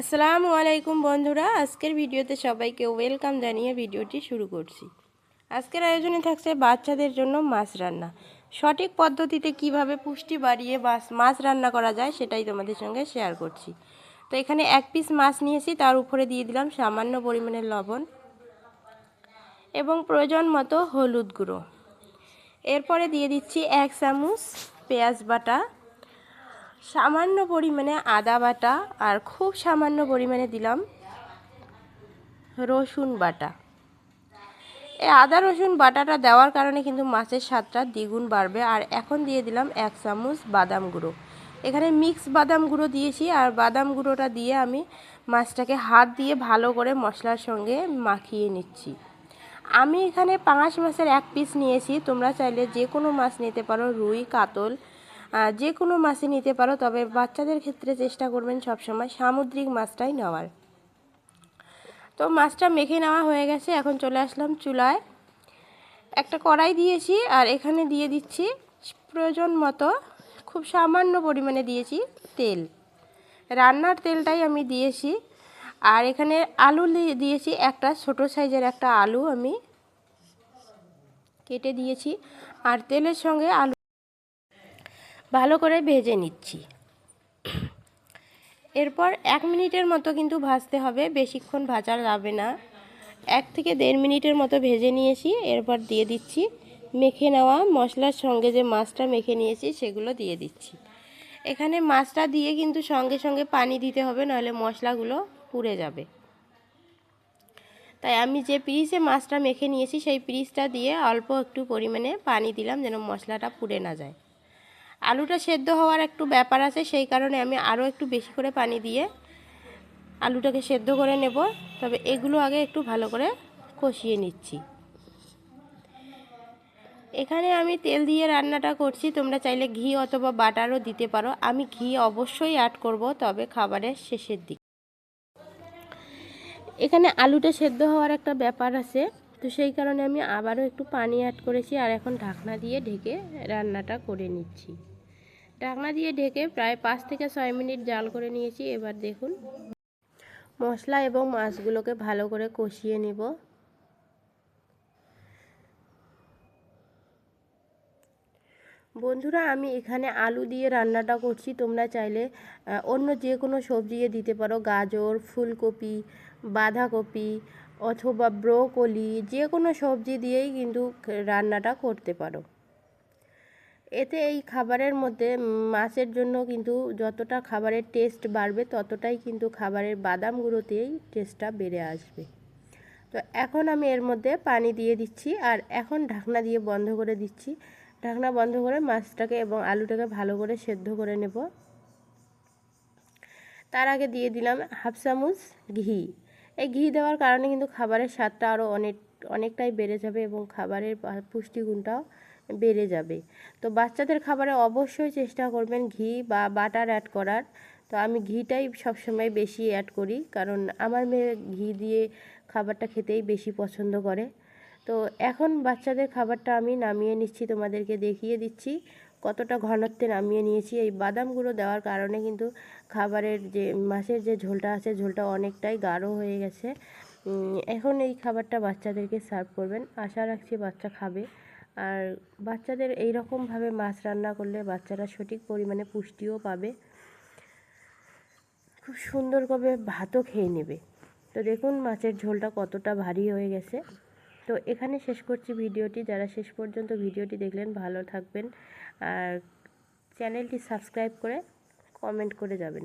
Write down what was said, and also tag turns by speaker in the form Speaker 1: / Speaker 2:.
Speaker 1: আসসালামু আলাইকুম বন্ধুরা, আজকের ভিডিওতে সবাইকে ওয়েলকাম জানিয়ে ভিডিওটি শুরু করছি। আজকের আয়োজনে থাকছে বাচ্চাদের জন্য মাছ রান্না। সঠিক পদ্ধতিতে কীভাবে পুষ্টি বাড়িয়ে মাছ রান্না করা যায় সেটাই তোমাদের সঙ্গে শেয়ার করছি। তো এখানে এক পিস মাছ নিয়েছি, তার উপরে দিয়ে দিলাম সামান্য পরিমাণের লবণ এবং প্রয়োজন মতো হলুদ গুঁড়ো। এরপরে দিয়ে দিচ্ছি এক চামচ পেঁয়াজ বাটা সামান্য পরিমাণে আদা বাটা আর খুব সামান্য পরিমাণে দিলাম রসুন বাটা। এই আদা রসুন বাটাটা দেওয়ার কারণে কিন্তু মাছের স্বাদটা দ্বিগুণ বাড়বে। আর এখন দিয়ে দিলাম এক চামচ বাদাম গুঁড়ো। এখানে মিক্স বাদাম গুঁড়ো দিয়েছি আর বাদাম গুঁড়োটা দিয়ে আমি মাছটাকে হাত দিয়ে ভালো করে মশলার সঙ্গে মাখিয়ে নিচ্ছি। আমি এখানে পাঙাশ মাছের এক পিস নিয়েছি। তোমরা চাইলে যে কোনো মাছ নিতে পারো, রুই, কাতল যে কোনো মাছই নিতে পারো, তবে বাচ্চাদের ক্ষেত্রে চেষ্টা করবেন সবসময় সামুদ্রিক মাছটাই নেওয়ার। তো মাছটা মেখে নেওয়া হয়ে গেছে, এখন চলে আসলাম চুলায়। একটা কড়াই দিয়েছি আর এখানে দিয়ে দিচ্ছি প্রয়োজন মতো খুব সামান্য পরিমাণে দিয়েছি তেল। রান্নার তেলটাই আমি দিয়েছি। আর এখানে আলু দিয়েছি একটা, ছোট সাইজের একটা আলু আমি কেটে দিয়েছি। আর তেলের সঙ্গে আলু ভালো করে ভেজে নিচ্ছি। এরপর এক মিনিটের মতো কিন্তু ভাজতে হবে, বেশিক্ষণ ভাজা যাবে না। এক থেকে দেড় মিনিটের মতো ভেজে নিয়েছি, এরপর দিয়ে দিচ্ছি মেখে নেওয়া মশলার সঙ্গে যে মাছটা মেখে নিয়েছি সেগুলো দিয়ে দিচ্ছি। এখানে মাছটা দিয়ে কিন্তু সঙ্গে সঙ্গে পানি দিতে হবে নাহলে মশলাগুলো পুড়ে যাবে। তাই আমি যে পিরিসে মাছটা মেখে নিয়েছি, সেই পিরিসটা দিয়ে অল্প একটু পরিমাণে পানি দিলাম যেন মশলাটা পুড়ে না যায়। আলুটা সেদ্ধ হওয়ার একটু ব্যাপার আছে, সেই কারণে আমি আরও একটু বেশি করে পানি দিয়ে আলুটাকে সেদ্ধ করে নেব। তবে এগুলো আগে একটু ভালো করে কষিয়ে নিচ্ছি। এখানে আমি তেল দিয়ে রান্নাটা করছি, তোমরা চাইলে ঘি অথবা বাটারও দিতে পারো। আমি ঘি অবশ্যই অ্যাড করব, তবে খাবারের শেষের দিক। এখানে আলুটা সেদ্ধ হওয়ার একটা ব্যাপার আছে, তো সেই কারণে আমি আবারও একটু পানি অ্যাড করেছি, আর এখন ঢাকনা দিয়ে ঢেকে রান্নাটা করে নিচ্ছি। ঢাকনা দিয়ে ঢেকে প্রায় পাঁচ থেকে ছয় মিনিট জাল করে নিয়েছি, এবার দেখুন। মশলা এবং মাছগুলোকে ভালো করে কষিয়ে নেব। বন্ধুরা, আমি এখানে আলু দিয়ে রান্নাটা করছি। তোমরা চাইলে অন্য যে কোনো সবজি দিতে পারো। গাজর, ফুলকপি, বাঁধাকপি অথবা ব্রোকলি, যে কোনো সবজি দিয়েই কিন্তু রান্নাটা করতে পারো। এতে এই খাবারের মধ্যে মাছের জন্য কিন্তু যতটা খাবারের টেস্ট বাড়বে, ততটাই কিন্তু খাবারের বাদামগুলোতেই টেস্টটা বেড়ে আসবে। তো এখন আমি এর মধ্যে পানি দিয়ে দিচ্ছি আর এখন ঢাকনা দিয়ে বন্ধ করে দিচ্ছি। ঢাকনা বন্ধ করে মাছটাকে এবং আলুটাকে ভালো করে সেদ্ধ করে নেব। তার আগে দিয়ে দিলাম হাফ চামচ ঘি। এই ঘি দেওয়ার কারণে কিন্তু খাবারের স্বাদটা আরও অনেক, অনেকটাই বেড়ে যাবে এবং খাবারের পুষ্টিগুণটাও বেড়ে যাবে। তো বাচ্চাদের খাবারে অবশ্যই চেষ্টা করবেন ঘি বা বাটার অ্যাড করার। তো আমি ঘিটাই সবসময় বেশি অ্যাড করি, কারণ আমার মেয়ে ঘি দিয়ে খাবারটা খেতেই বেশি পছন্দ করে। তো এখন বাচ্চাদের খাবারটা আমি নামিয়ে নিচ্ছি, তোমাদেরকে দেখিয়ে দিচ্ছি কতটা ঘনত্বে নামিয়ে নিয়েছি। এই বাদাম গুঁড়ো দেওয়ার কারণে কিন্তু খাবারের যে মাছের যে ঝোলটা আছে, ঝোলটা অনেকটাই গাঢ় হয়ে গেছে। এখন এই খাবারটা বাচ্চাদেরকে সার্ভ করবেন। আশা রাখছি বাচ্চা খাবে। আর বাচ্চাদের এই রকমভাবে মাছ রান্না করলে বাচ্চারা সঠিক পরিমাণে পুষ্টিও পাবে। খুব সুন্দর করে ভাতও খেয়ে নেবে। তো দেখুন মাছের ঝোলটা কতটা ভারী হয়ে গেছে। তো এখানে শেষ করছি ভিডিওটি। যারা শেষ পর্যন্ত ভিডিওটি দেখলেন, ভালো থাকবেন। আর চ্যানেলটি সাবস্ক্রাইব করে কমেন্ট করে যাবেন।